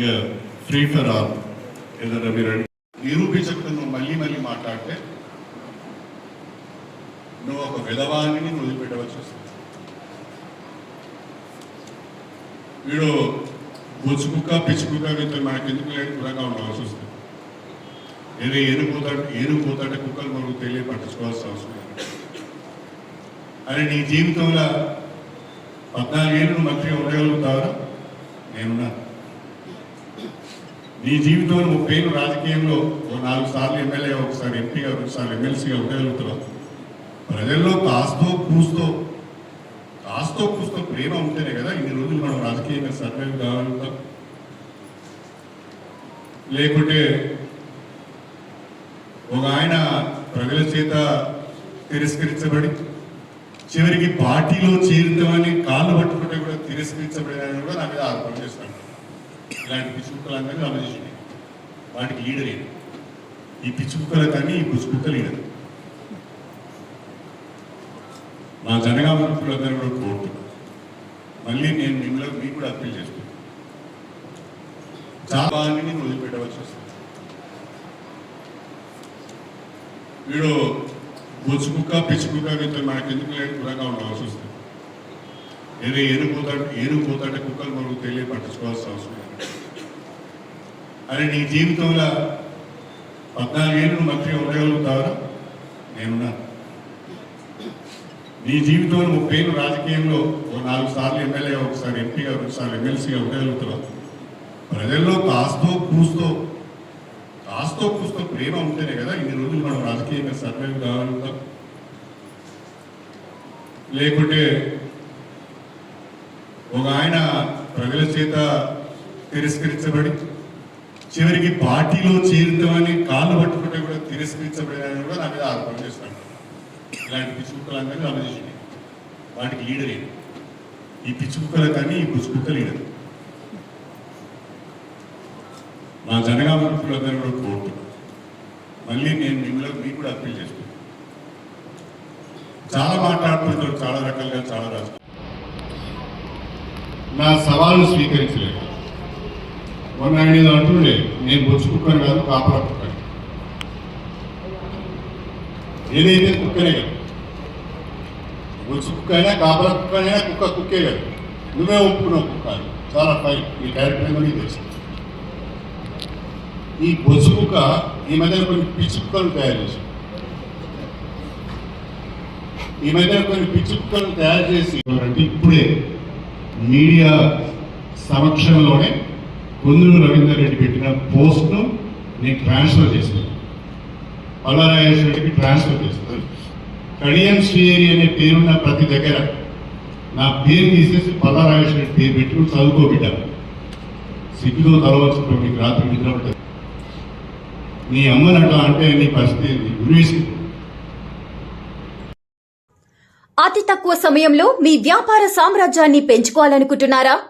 ఇక free for all ఏదైనా మీరు నిరూపించకుండా నువ్వు మళ్ళీ మళ్ళీ మాట్లాడితే నువ్వు ఒక విధవాన్ని వదిలిపెట్టవచ్చు వదిలిపెట్టవలసి వస్తుంది. వీడు బొచ్చు పిచ్చుకుక్క పిచ్చి మనకెందుకు లేని దూరంగా ఉండవలసి వస్తుంది. ఏదో ఏనుగుపోతాడు ఏనుగుపోతాడే కుక్కలు మనకు తెలియ పట్టించుకోవాల్సిన అవసరం అరే నీ జీవితంలో పద్నాలుగేళ్ళు నువ్వు మంత్రిగా ఉండగలుగుతావా? నేనున్నా నీ జీవితంలో ముప్పై ఏళ్ళు రాజకీయంలో నాలుగు సార్లు ఎమ్మెల్యే ఒకసారి ఎంపీగా ఒకసారి ఎమ్మెల్సీగా ఉండగలుగుతున్నావు ప్రజల్లో కాస్తో కూస్తో కాస్తో కూస్తో ప్రేమ ఉంటేనే కదా ఇన్ని రోజులు మనం రాజకీయంగా సర్వైవ్ కాగలుగుతాం. లేకుంటే ఒక ఆయన ప్రజల చేత తిరస్కరించబడి చివరికి పార్టీలో చేరుతామని కాళ్ళు పట్టుకుంటే కూడా తిరస్కరించబడిన కూడా నా మీద ఆరోపణ చేస్తాను ఇలాంటి పిచ్చి కుక్కలందరినీ వాటికి లీడర్ ఏంటి ఈ పిచ్చి కుక్కల కానీ ఈ పిచ్చి కుక్క లీడర్. మా జనగామ మిత్రులందరూ కూడా కోరుతున్నాను మళ్ళీ నేను మిమ్మల్ని మీకు కూడా అప్పీల్ చేస్తున్నాను చాలా బాగా వదిలిపెట్టవలసి వస్తుంది. వీడు బొచ్చు పిచ్చుకుక్క పిచ్చి కుక్క వీటితో మనకెందుకు లేని దూరంగా ఉండవలసి వస్తుంది. ఏదో ఏనుగుపోతాడు ఏనుగుపోతాడే కుక్కలు మనకు తెలియ పట్టించుకోవాల్సిన అవసరం అరే నీ జీవితంలో పద్నాలుగేళ్ళు నువ్వు మంత్రిగా ఉండగలుగుతావా? నేనున్నా. నీ జీవితంలో ముప్పై ఏళ్ళు రాజకీయంలో ఓ నాలుగు సార్లు ఎమ్మెల్యే ఒకసారి ఎంపీగా ఒకసారి ఎమ్మెల్సీగా ఉండగలుగుతున్నావు ప్రజల్లో కాస్తో కూస్తో కాస్తో కూస్తో ప్రేమ ఉంటేనే కదా ఇన్ని రోజులు మనం రాజకీయంగా సర్వైవ్ కావాలంటాం లేకుంటే ఒక ఆయన ప్రజల చేత తిరస్కరించబడి చివరికి పార్టీలో చేరుతామని కాళ్ళు పట్టుకుంటే కూడా తిరస్కరించబడిన కూడా నా మీద ఆరోపణ చేస్తాను ఇలాంటి పిచ్చుకుక్కలందరినీ వాటికి లీడర్ ఏంటి ఈ పిచ్చుకుక్కల కానీ ఈ పుచ్చుకుక్క లీడర్ మా జనగామ మిత్రులందరూ కూడా కోరుతున్నాను మళ్ళీ నేను మిమ్మల్ని మీకు కూడా అప్పీల్ చేసుకున్నాను చాలా మాట్లాడుతుంటారు చాలా రకాలుగా చాలా రాజకీయ నా సవాలు స్వీకరించలేదు. మొన్న ఆయన ఏదో అంటుండే నేను బొచ్చు కుక్కను కాదు కాపలా కుక్కని ఏదైతే కుక్కనే కదా. బొచ్చు కుక్క అయినా కాపలా కుక్క అయినా కుక్క కుక్కే కదా. నువ్వే ఒప్పుకున్నావు కుక్క అని. చాలా ఫైన్. ఈ క్యారెక్టర్ ఏందో నీకు తెలుసు. ఈ బొచ్చు కుక్క ఈ మధ్య కొన్ని పిచ్చి కుక్కలు తయారు చేసి ఈ మధ్య కొన్ని పిచ్చి కుక్కలు తయారు చేసి అంటే ఇప్పుడే మీడియా సమక్షంలోనే కొందరు రవీందర్ రెడ్డి పెట్టిన పోస్ట్ను నేను ట్రాన్స్ఫర్ చేశాను. పల్లారాజేశ్వర ట్రాన్స్ఫర్ చేస్తాను కడియం శ్రీహరి అనే పేరున్న ప్రతి దగ్గర నా పేరు తీసేసి పల్లారాజేశ్వర పేరు పెట్టి నువ్వు సిగ్గుతో తలవచ్చు రాత్రి నిద్ర నీ అమ్మనట అంటే నీ పరిస్థితి గురేసి గురువేసి అతి తక్కువ సమయంలో మీ వ్యాపార సామ్రాజ్యాన్ని పెంచుకోవాలనుకుంటున్నారా?